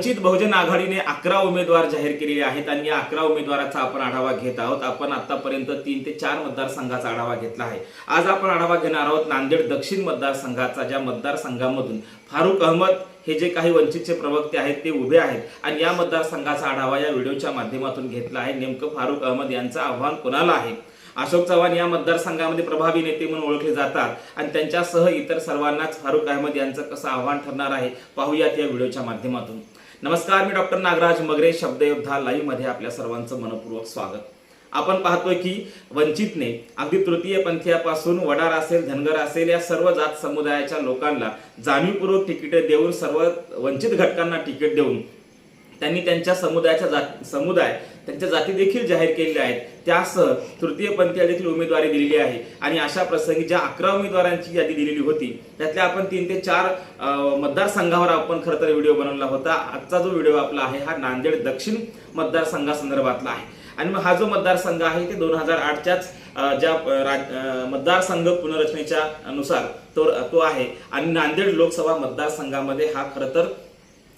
वंचित बहुजन आघाडीने अकरा उमेदवार जाहीर केलेले आहेत आणि या अकरा उमेदवाराचा आपण आढावा घेत आहोत. आपण आतापर्यंत तीन ते चार मतदारसंघाचा आढावा घेतला आहे. आज आपण आढावा घेणार आहोत नांदेड दक्षिण मतदारसंघाचा ज्या मतदारसंघामधून फारुख अहमद हे जे काही वंचितचे प्रवक्ते आहेत ते उभे आहेत आणि या मतदारसंघाचा आढावा या व्हिडिओच्या माध्यमातून घेतला आहे. नेमकं फारुख अहमद यांचं आव्हान कोणाला आहे? अशोक चव्हाण या मतदारसंघामध्ये प्रभावी नेते म्हणून ओळखले जातात आणि त्यांच्यासह इतर सर्वांनाच फारुख अहमद यांचं कसं आव्हान ठरणार आहे पाहूयात या व्हिडिओच्या माध्यमातून. नमस्कार मी डॉक्टर नागराज मगरे शब्दयोद्धा लाईव्हमध्ये आपल्या सर्वांचं मनपूर्वक स्वागत. आपण पाहतोय की वंचितने अगदी तृतीय पंथीयापासून वडार असेल धनगर असेल या सर्व जात समुदायाच्या लोकांना जाणीवपूर्वक तिकीट देऊन सर्व वंचित घटकांना तिकीट देऊन त्यांनी त्यांच्या समुदायाच्या जाती समुदाय त्यांच्या जाती देखील जाहीर केलेल्या आहेत. त्यासह तृतीय पंथीय देखील उमेदवारी दिलेली आहे. आणि अशा प्रसंगी ज्या अकरा उमेदवारांची यादी दिलेली होती त्यातल्या आपण तीन ते चार मतदारसंघावर आपण खरं तर व्हिडिओ बनवला होता. आजचा जो व्हिडिओ आपला आहे हा नांदेड दक्षिण मतदारसंघासंदर्भातला आहे. आणि मग हा जो मतदारसंघ आहे ते दोन हजार आठच्याच ज्या राज- मतदारसंघ पुनर्रचनेच्या नुसार तो तो आहे. आणि नांदेड लोकसभा मतदारसंघामध्ये हा खरं तर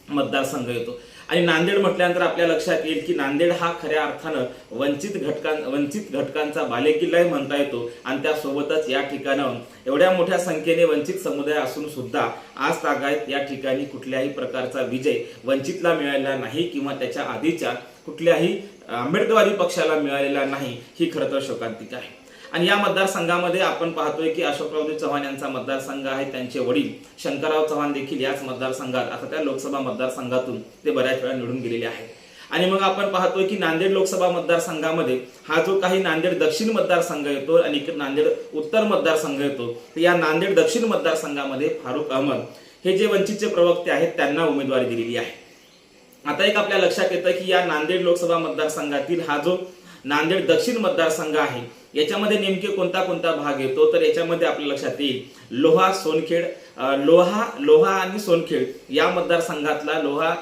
मतदारसंघ येतो. आणि नांदेड म्हटल्यानंतर आपल्या लक्षात येईल की नांदेड हा खऱ्या अर्थानं वंचित घटकां वंचित घटकांचा बालेकिल्लाही म्हणता येतो. आणि त्यासोबतच या ठिकाणाहून एवढ्या मोठ्या संख्येने वंचित समुदाय असून सुद्धा आज तागायत या ठिकाणी कुठल्याही प्रकारचा विजय वंचितला मिळालेला नाही किंवा त्याच्या आधीच्या कुठल्याही आंबेडकरवादी पक्षाला मिळालेला नाही ही खरं तर शोकांतिका आहे. आणि या मतदारसंघामध्ये आपण पाहतोय की अशोकरावजी चव्हाण यांचा मतदारसंघ आहे त्यांचे वडील शंकरराव चव्हाण देखील याच मतदारसंघात आता त्या लोकसभा मतदारसंघातून ते बऱ्याच वेळा निवडून गेलेले आहेत. आणि मग आपण पाहतोय की नांदेड लोकसभा मतदारसंघामध्ये हा जो काही नांदेड दक्षिण मतदारसंघ येतो आणि नांदेड उत्तर मतदारसंघ येतो तर या नांदेड दक्षिण मतदारसंघामध्ये फारुख अहमद हे जे वंचितचे प्रवक्ते आहेत त्यांना उमेदवारी दिलेली आहे. आता एक आपल्या लक्षात येतं की या नांदेड लोकसभा मतदारसंघातील हा जो नांदेड दक्षिण मतदारसंघ आहे. याच्यामध्ये नेमके कोणता कोणता भाग येतो? तर याच्यामध्ये आपल्या लक्षात येईल. लोहा सोनखेड लोहा लोहा आणि सोनखेड या मतदारसंघातला लोहा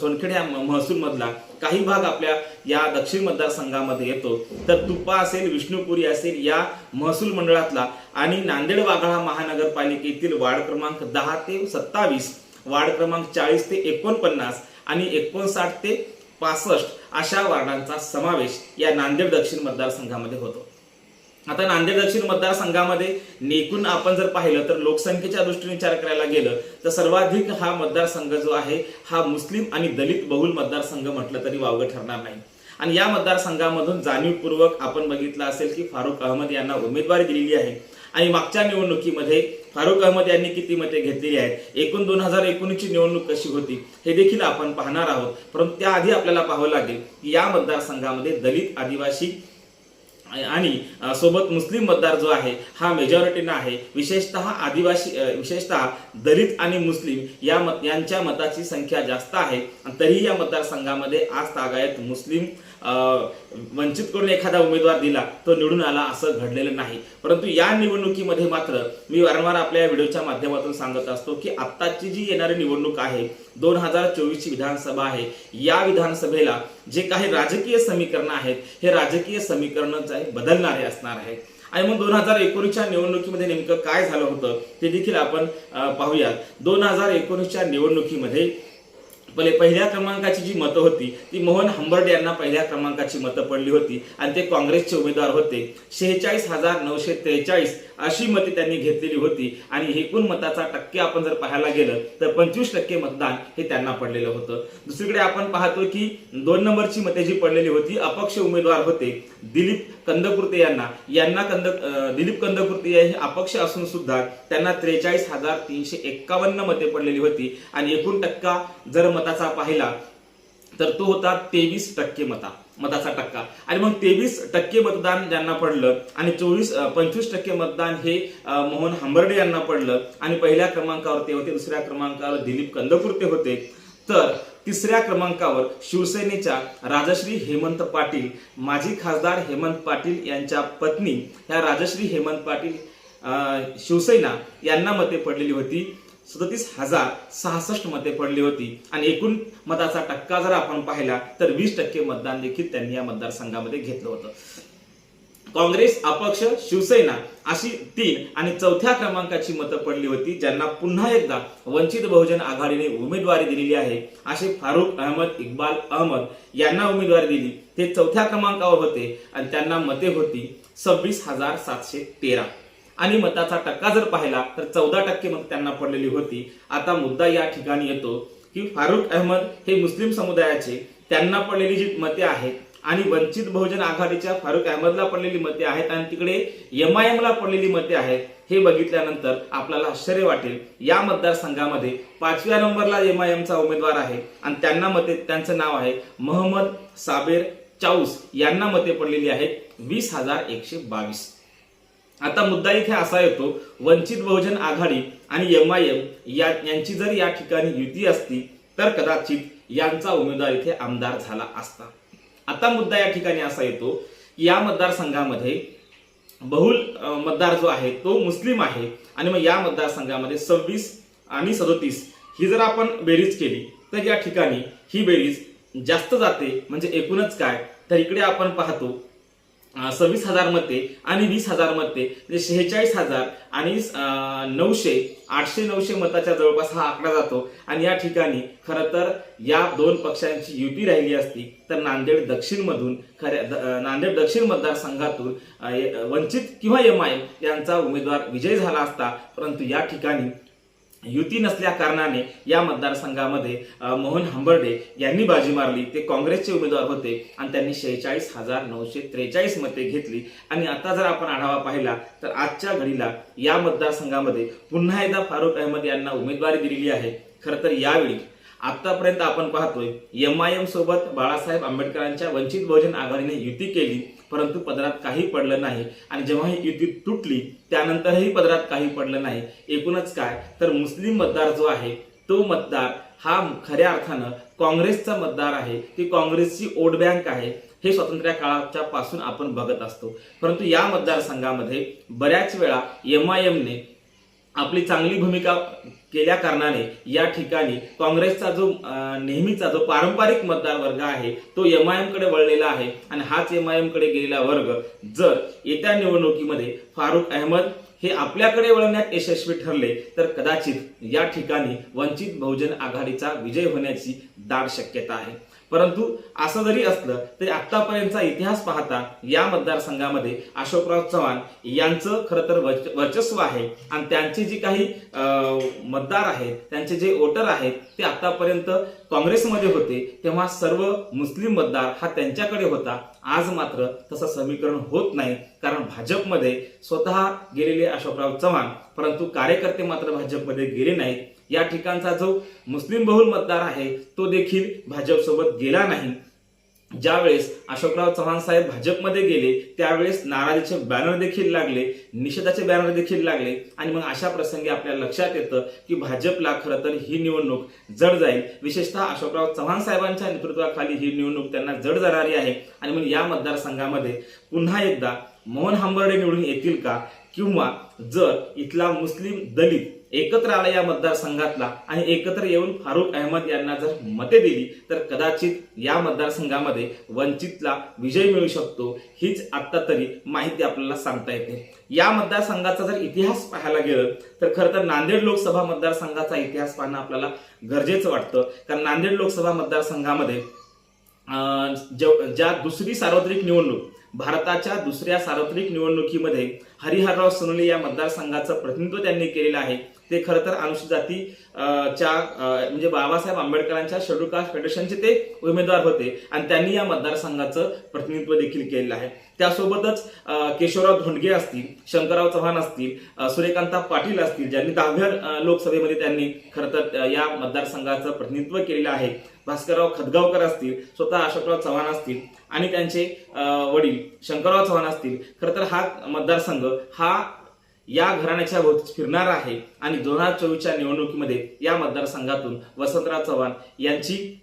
सोनखेड या महसूल मधला काही भाग आपल्या या दक्षिण मतदारसंघामध्ये येतो. तर तुप्पा असेल विष्णुपुरी असेल या महसूल मंडळातला आणि नांदेड वाघाळा महानगरपालिकेतील वार्ड क्रमांक दहा ते सत्तावीस वार्ड क्रमांक चाळीस ते एकोणपन्नास आणि एकोणसाठ ते पासष्ट अशा वार्डांचा समावेश या नांदेड दक्षिण मतदारसंघामध्ये होतो. आता नांदेड दक्षिण मतदारसंघामध्ये नेकून आपण जर पाहिलं तर लोकसंख्येच्या दृष्टीने विचार करायला गेलं तर सर्वाधिक हा मतदारसंघ जो आहे हा मुस्लिम आणि दलित बहुल मतदारसंघ म्हटलं तरी वावगं ठरणार नाही. आणि या मतदारसंघामधून जाणीवपूर्वक आपण बघितलं असेल की फारुख अहमद यांना उमेदवारी दिलेली आहे. आणि मागच्या निवडणुकीमध्ये फारुख अहमद यांनी किती मते घेतलेली आहेत? एकूण दोन हजार एकोणीसची निवडणूक कशी होती? हे देखील आपण पाहणार आहोत. परंतु त्याआधी आपल्याला पाहावं लागेल की या मतदारसंघामध्ये दलित आदिवासी आणि सोबत मुस्लिम मतदार जो आहे हा मेजॉरिटीनं आहे. विशेषतः आदिवासी विशेषतः दलित आणि मुस्लिम या मत यांच्या मताची संख्या जास्त आहे. तरीही या मतदारसंघामध्ये आज तागायत मुस्लिम वंचित करून एखादा उमेदवार दिला तो निवडून आला असं घडलेलं नाही. परंतु या निवडणुकीमध्ये मात्र मी वारंवार आपल्या या व्हिडिओच्या माध्यमातून सांगत असतो की आत्ताची जी येणारी निवडणूक आहे दोन हजार चोवीसची विधानसभा आहे या विधानसभेला जे काही राजकीय समीकरणं आहेत हे राजकीय समीकरणं जे आहे बदलणारे असणार आहेत. आणि मग दोन हजार एकोणीसच्या निवडणुकीमध्ये नेमकं काय झालं होतं ते देखील आपण पाहूयात. दोन हजार एकोणीसच्या निवडणुकीमध्ये पहिले पहिल्या क्रमांकाची जी मतं होती ती मोहन हंबर्डे यांना पहिल्या क्रमांकाची मतं पडली होती. आणि ते काँग्रेसचे उमेदवार होते. शेहेचाळीस हजार नऊशे त्रेचाळीस अशी मते त्यांनी घेतलेली होती. आणि एकूण मताचा टक्के आपण जर पाहायला गेलं तर पंचवीस टक्के मतदान हे त्यांना पडलेलं होतं. दुसरीकडे आपण पाहतो की दोन नंबरची मते जी पडलेली होती अपक्ष उमेदवार होते दिलीप कंदकुर्ते यांना. यांना कंद दिलीप कंदकुर्ते हे अपक्ष असून सुद्धा त्यांना त्रेचाळीस हजार तीनशे एक्कावन्न मते पडलेली होती. आणि एकूण टक्का जर मताचा पाहिला तर तो होता तेवीस टक्के मता. मताचा टक्का. आणि मग तेवीस टक्के मतदान ज्यांना पडलं आणि चोवीस पंचवीस टक्के मतदान हे मोहन हंबर्डे यांना पडलं आणि पहिल्या क्रमांकावर ते होते दुसऱ्या क्रमांकावर दिलीप कंदकुर्ते होते. तर तिसऱ्या क्रमांकावर शिवसेनेच्या राजश्री हेमंत पाटील माजी खासदार हेमंत पाटील यांच्या पत्नी ह्या राजश्री हेमंत पाटील शिवसेना यांना मते पडलेली होती. सदतीस हजार सहासष्ट मते पडली होती. आणि एकूण मताचा टक्का जर आपण पाहिला तर वीस टक्के मतदान देखील त्यांनी या मतदारसंघामध्ये घेतलं होतं. काँग्रेस अपक्ष शिवसेना अशी तीन आणि चौथ्या क्रमांकाची मतं पडली होती ज्यांना पुन्हा एकदा वंचित बहुजन आघाडीने उमेदवारी दिलेली आहे. असे फारुख अहमद इक्बाल अहमद यांना उमेदवारी दिली. ते चौथ्या क्रमांकावर होते आणि त्यांना मते होती सव्वीस हजार सातशे तेरा. आणि मताचा टक्का जर पाहिला तर चौदा टक्के मत त्यांना पडलेली होती. आता मुद्दा या ठिकाणी येतो की फारुख अहमद हे मुस्लिम समुदायाचे त्यांना पडलेली जी मते आहेत आणि वंचित बहुजन आघाडीच्या फारुख अहमदला पडलेली मते आहेत आणि तिकडे एम आय एमला पडलेली मते आहेत हे बघितल्यानंतर आपल्याला आश्चर्य वाटेल. या मतदारसंघामध्ये पाचव्या नंबरला एम आय एमचा उमेदवार आहे आणि त्यांना मते त्यांचं नाव आहे मोहम्मद साबेर चाऊस. यांना मते पडलेली आहेत वीस हजार एकशे बावीस. आता मुद्दा इथे असा येतो वंचित बहुजन आघाडी आणि एम आय एम या यांची जर या ठिकाणी युती असती तर कदाचित यांचा उमेदवार इथे आमदार झाला असता. आता मुद्दा या ठिकाणी असा येतो की या मतदारसंघामध्ये बहुल मतदार जो आहे तो मुस्लिम आहे आणि मग या मतदारसंघामध्ये सव्वीस आणि सदोतीस ही जर आपण बेरीज केली तर या ठिकाणी ही बेरीज जास्त जाते म्हणजे एकूणच काय? तर इकडे आपण पाहतो सव्वीस हजारमध्ये आणि वीस हजारमध्ये म्हणजे शेहेचाळीस हजार आणि नऊशे आठशे नऊशे मताच्या जवळपास हा आकडा जातो. आणि या ठिकाणी खरं तर या दोन पक्षांची युती राहिली असती तर नांदेड दक्षिणमधून खऱ्या द- नांदेड दक्षिण मतदारसंघातून वंचित किंवा एम आय यांचा उमेदवार विजय झाला असता परंतु या ठिकाणी युती नसल्या कारणाने या मतदारसंघामध्ये मोहन हंबर्डे यांनी बाजी मारली. ते काँग्रेसचे उमेदवार होते आणि त्यांनी शेहेचाळीस हजार नऊशे त्रेचाळीस मते घेतली. आणि आता जर आपण आढावा पाहिला तर आजच्या घडीला या मतदारसंघामध्ये पुन्हा एकदा फारुख अहमद यांना उमेदवारी दिलेली आहे. खरं तर यावेळी आतापर्यंत आपण पाहतोय एम आय एम सोबत बाळासाहेब आंबेडकरांच्या वंचित बहुजन आघाडीने युती केली. परंतु पदरात काही पडलं नाही. आणि जेव्हा ही युती तुटली त्यानंतरही पदरात काही पडलं नाही. एकूणच काय? तर मुस्लिम मतदार जो आहे तो मतदार हा खऱ्या अर्थानं काँग्रेसचा मतदार आहे. ती काँग्रेसची वोट बँक आहे. हे स्वातंत्र्य काळाच्या पासून आपण बघत असतो. परंतु या मतदारसंघामध्ये बऱ्याच वेळा एम आय एमने आपली चांगली भूमिका केल्या कारणाने या ठिकाणी काँग्रेसचा जो नेहमीचा जो पारंपरिक मतदार वर्ग आहे तो एम आयकडे वळलेला आहे आणि हाच एम आयकडे गेलेला वर्ग जर येत्या निवडणुकीमध्ये फारुख अहमद हे आपल्याकडे वळवण्यात यशस्वी ठरले तर कदाचित या ठिकाणी वंचित बहुजन आघाडीचा विजय होण्याची दाट शक्यता आहे. परंतु असं जरी असलं तरी आतापर्यंतचा इतिहास पाहता या मतदारसंघामध्ये अशोकराव चव्हाण यांचं खरं तर वर्चस्व आहे. आणि त्यांचे जे काही मतदार आहेत त्यांचे जे वोटर आहेत ते आतापर्यंत काँग्रेसमध्ये होते. तेव्हा सर्व मुस्लिम मतदार हा त्यांच्याकडे होता. आज मात्र तसं समीकरण होत नाही. कारण भाजपमध्ये स्वतः गेलेले अशोकराव चव्हाण परंतु कार्यकर्ते मात्र भाजपमध्ये गेले नाहीत. या ठिकाणचा जो मुस्लिम बहुल मतदार आहे तो देखील भाजपसोबत गेला नाही. ज्यावेळेस अशोकराव चव्हाण साहेब भाजपमध्ये गेले त्यावेळेस नाराजीचे बॅनर देखील लागले निषेधाचे बॅनर देखील लागले आणि मग अशा प्रसंगी आपल्या लक्षात येतं की भाजपला खरं तर ही निवडणूक जड जाईल. विशेषतः अशोकराव चव्हाण साहेबांच्या नेतृत्वाखाली ही निवडणूक त्यांना जड जाणारी आहे. आणि मग या मतदारसंघामध्ये पुन्हा एकदा मोहन हंबर्डे निवडून येतील का? किंवा जर इथला मुस्लिम दलित एकत्र आला या मतदारसंघातला आणि एकत्र येऊन फारुख अहमद यांना जर मते दिली तर कदाचित या मतदारसंघामध्ये वंचितला विजय मिळू शकतो हीच आता तरी माहिती आपल्याला सांगता येते. या मतदारसंघाचा जर इतिहास पाहायला गेलं तर खरं तर नांदेड लोकसभा मतदारसंघाचा इतिहास पाहणं आपल्याला गरजेचं वाटतं. कारण नांदेड लोकसभा मतदारसंघामध्ये अं, ज्या दुसरी सार्वत्रिक निवडणूक भारताच्या दुसऱ्या सार्वत्रिक निवडणुकीमध्ये हरिहरराव सोनवणे या मतदारसंघाचं प्रतिनिधित्व त्यांनी केलेलं आहे. ते खरं तर अनुसूचित जाती च्या म्हणजे बाबासाहेब आंबेडकरांच्या शेड्यूल कास्ट फेडरेशनचे ते उमेदवार होते. आणि त्यांनी या मतदारसंघाचं प्रतिनिधित्व देखील केलेलं आहे. त्यासोबतच केशवराव धोंडगे असतील शंकरराव चव्हाण असतील सूर्यकांता पाटील असतील ज्यांनी दहाव्या लोकसभेमध्ये त्यांनी खरं तर या मतदारसंघाचं प्रतिनिधित्व केलेलं आहे. भास्करराव खदगावकर असतील स्वतः अशोकराव चव्हाण असतील आणि त्यांचे वडील शंकरराव चव्हाण असतील. खरं तर हा मतदारसंघ हा या घराण्याच्या भोवतीच फिरणार आहे. आणि दोन हजार चोवीसच्या निवडणुकीमध्ये या मतदारसंघातून वसंतराव चव्हाण यांची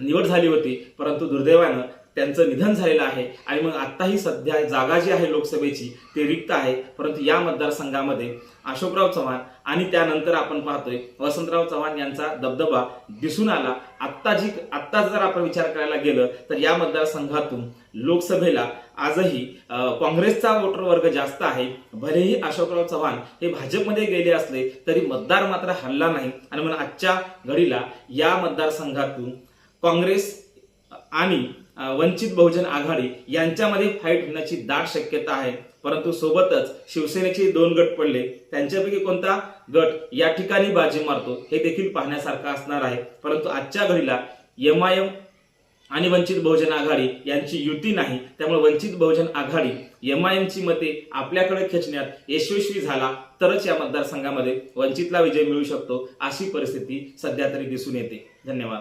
निवड झाली होती. परंतु दुर्दैवानं त्यांचं निधन झालेलं आहे. आणि मग आत्ताही सध्या जागा जी आहे लोकसभेची ते रिक्त आहे. परंतु या मतदारसंघामध्ये अशोकराव चव्हाण आणि त्यानंतर आपण पाहतोय वसंतराव चव्हाण यांचा दबदबा दिसून आला. आत्ता जी आत्ता जर आपण विचार करायला गेलं तर या मतदारसंघातून लोकसभेला आजही काँग्रेसचा वोटर वर्ग जास्त आहे. भलेही अशोकराव चव्हाण हे भाजपमध्ये गेले असले तरी मतदार मात्र हल्ला नाही. आणि म्हणून आजच्या घडीला या मतदारसंघातून काँग्रेस आणि वंचित बहुजन आघाडी यांच्यामध्ये फाईट होण्याची दाट शक्यता आहे. परंतु सोबतच शिवसेनेचे दोन गट पडले. त्यांच्यापैकी कोणता गट या ठिकाणी बाजी मारतो हे देखील पाहण्यासारखं असणार आहे. परंतु आजच्या घडीला एम आय एम आणि वंचित बहुजन आघाडी यांची युती नाही. त्यामुळे वंचित बहुजन आघाडी एम आय एमची मते आपल्याकडे खेचण्यात यशस्वी झाला तरच या मतदारसंघामध्ये वंचितला विजय मिळू शकतो अशी परिस्थिती सध्या तरी दिसून येते. धन्यवाद.